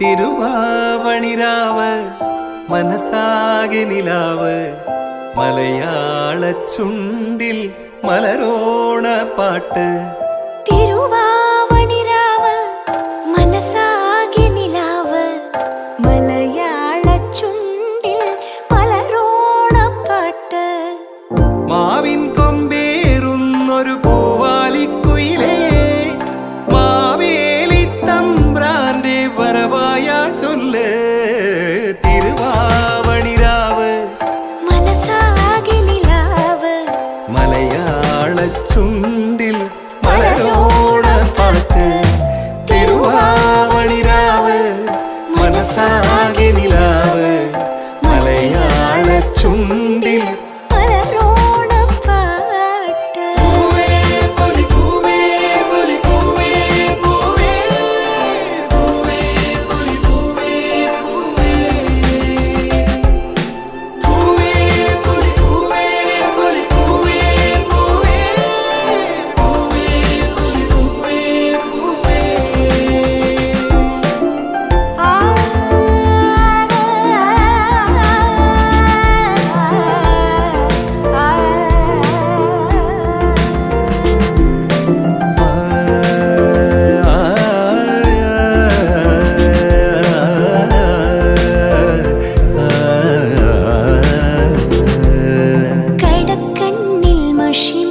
തിരുവാവണിരാവ് മനസ്സാകെ നിലാവ് മലയാള ചുണ്ടിൽ മലരോണ പാട്ട്. ചുണ്ടിൽ আসি